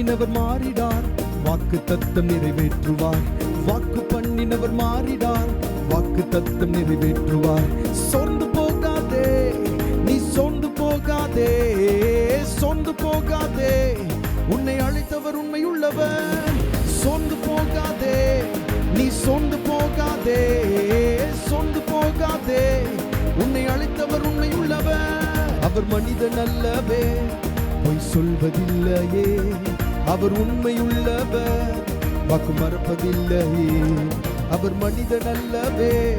பண்ணினவர் மாறிடார். வாக்கு தத்தம் நிறைவேற்றுவார். வாக்கு பண்ணினவர் மாறிடார். வாக்கு தத்தம் நிறைவேற்றுவார். சொந்து போகாதே நீ சொந்து போகாதே சொந்து போகாதே. உன்னை அழைத்தவர் உண்மையுள்ளவர். சொந்து போகாதே நீ சொந்து போகாதே சொந்து போகாதே. உன்னை அழைத்தவர் உண்மையுள்ளவர். அவர் மனிதன் அல்லவே பொய் சொல்வதில்லையே. அவர் உண்மையுள்ளவர் வாக்கு மறப்பதில்லையே. அவர் மனிதன் அல்லவே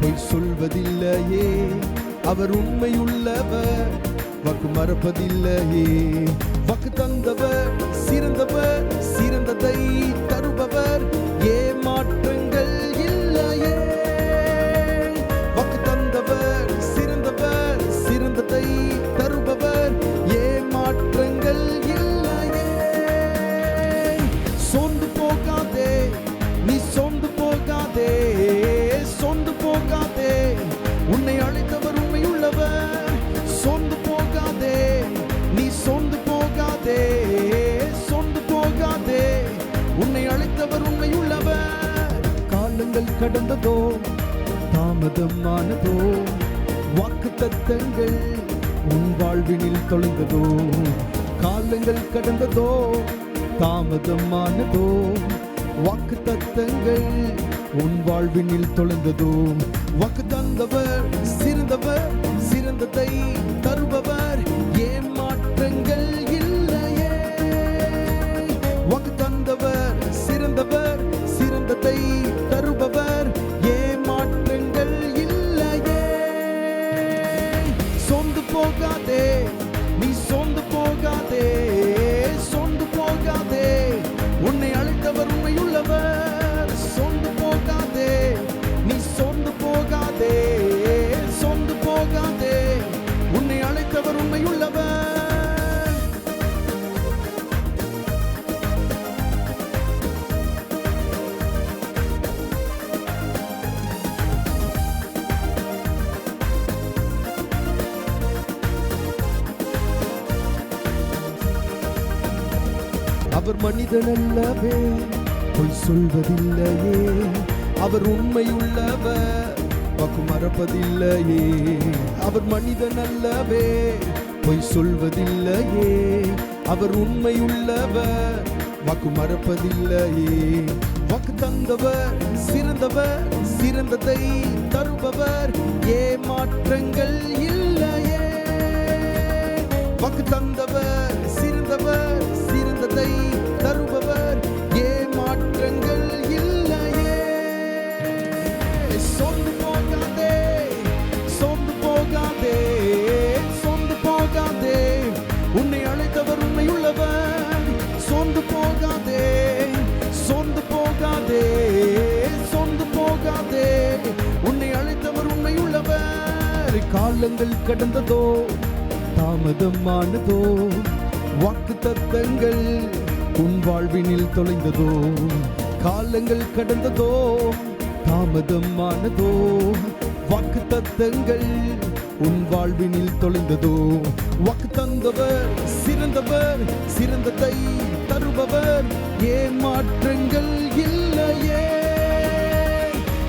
பொய் சொல்வதில்லையே. அவர் உண்மையுள்ளவர் வாக்கு மறப்பதில்லையே. வாக்கு தந்தவர் சிறந்தவர் உன்னை உண்மையுள்ளவர் காலங்கள் கடந்ததோ தாமதமானதோ வாக்கு தத்தங்கள் உன் வாழ்வினில் தொலைந்ததோ. காலங்கள் கடந்ததோ தாமதமானதோ வாக்கு தத்தங்கள் உன் வாழ்வினில் தொலைந்ததோ. வாக்கு தந்தவர் சிறந்தவர் சிறந்ததை தருபவர். ஏமாற்றங்கள் அவர் மனிதன் அல்லவே பொய் சொல்வதில்லையே. அவர் உண்மையுள்ளவர் வாக்கு மறப்பதில்லையே. அவர் மனிதன் அல்லவே பொய் சொல்வதில்லையே. அவர் உண்மையுள்ளவர் வாக்கு மறப்பதில்லையே. வாக்கு தந்தவர் சிறந்தவர் சிறந்ததை தருபவர். ஏமாற்றங்கள் இல்லையே. வாக்கு தந்தவர் சொந்து போகாதே சொந்து போகாதே சொந்து போகாதே உன்னை அழைத்தவர் உண்மையுள்ளவர் சொந்து போகாதே சொந்து போகாதே சொந்து போகாதே உன்னை அழைத்தவர் உண்மையுள்ளவர் காலங்கள் கடந்ததோ தாமதமானதோ வாக்கு தத்தங்கள் உன் வாழ்வினில் தொலைந்ததோ. காலங்கள் கடந்ததோ தாமதமானதோ? வாக்கு தத்தங்கள் உன் வாழ்வினில் தொலைந்ததோ? வாக்கு தந்தவர் சிறந்தவர் சிறந்ததை தருபவர். ஏமாற்றங்கள் இல்லையே?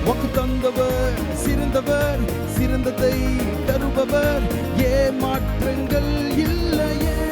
வாக்கு தந்தவர் சிறந்தவர் சிறந்ததை தருபவர். ஏமாற்றங்கள் இல்லையே?